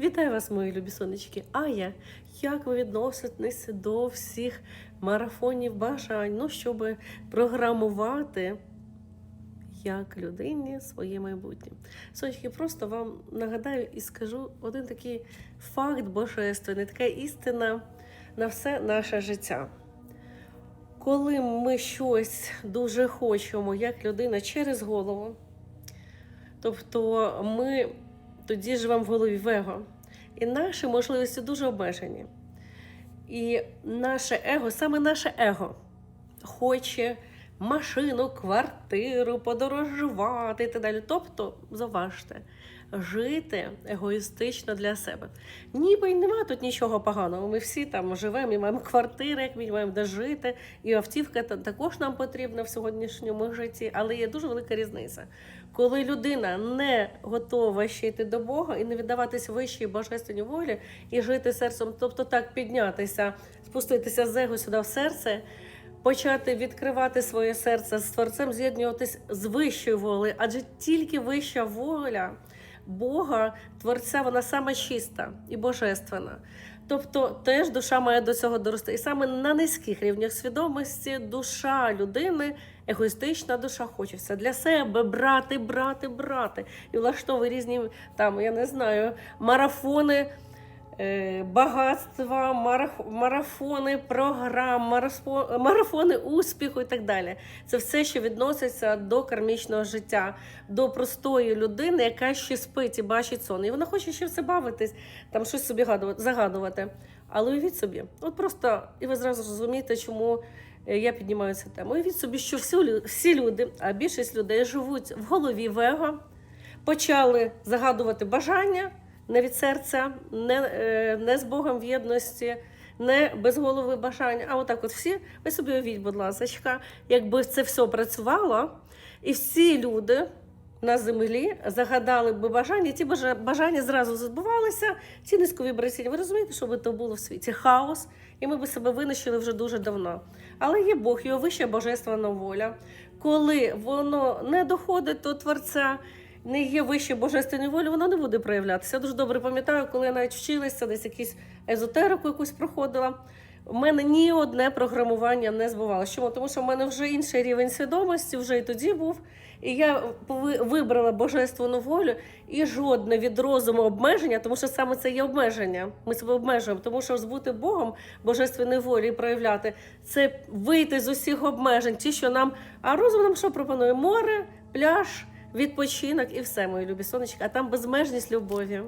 Вітаю вас, мої любі сонечки. А я, як ви відноситесь до всіх марафонів бажань, ну, щоб програмувати як людині своє майбутнє. Сонечки, просто вам нагадаю і скажу один такий факт божественний, така істина на все наше життя. Коли ми щось дуже хочемо, як людина, через голову, тобто ми тоді ж вам в голові в его. І наші можливості дуже обмежені. І наше его, саме наше его, хоче машину, квартиру, подорожувати і так далі. Тобто, заважте, жити егоїстично для себе. Ніби й нема тут нічого поганого. Ми всі там живемо і маємо квартири, як мінімум, де жити, і автівка та- також нам потрібна в сьогоднішньому житті, але є дуже велика різниця. Коли людина не готова ще йти до Бога і не віддаватись вищій божественній волі і жити серцем, тобто так піднятися, спуститися з его сюди в серце, почати відкривати своє серце з творцем, з'єднуватись з вищою волею, адже тільки вища воля Бога, творця, вона саме чиста і божественна. Тобто теж душа має до цього дорости. І саме на низьких рівнях свідомості душа людини, егоїстична душа, хоче все для себе брати, брати, брати. І влаштовує різні там, я не знаю, марафони. Е, Багатства, мараф- марафони програм, марафони успіху і так далі. Це все, що відноситься до кармічного життя, до простої людини, яка ще спить і бачить сон. І вона хоче ще все бавитись, там щось собі гадувати- загадувати. Але уявіть собі, от просто, і ви зразу зрозумієте, чому е, я піднімаю цю тему. Уявіть собі, що всі, всі люди, а більшість людей живуть в голові в его, почали загадувати бажання не від серця, не, е, не з Богом в єдності, не без голови бажання. А отак, от всі, ви собі уявіть, будь ласка, якби це все працювало, і всі люди. На землі загадали би бажання, ті бажання зразу збувалися, ці низьковібраційні. Ви розумієте, що би то було в світі? Хаос, і ми би себе винищили вже дуже давно. Але є Бог, його вища божественна воля. Коли воно не доходить до Творця, не є вище божественної волі, воно не буде проявлятися. Я дуже добре пам'ятаю, коли я навіть вчилася, десь якусь езотерику якусь проходила. У мене ні одне програмування не збувалося. Чому? Тому що в мене вже інший рівень свідомості, вже і тоді був. І я вибрала божественну волю і жодне від розуму обмеження, тому що саме це є обмеження. Ми себе обмежуємо, тому що збути Богом божественної волі і проявляти це вийти з усіх обмежень, ті, що нам. А розум нам що пропонує? Море, пляж, відпочинок і все, мої любі сонечки. А там безмежність любові.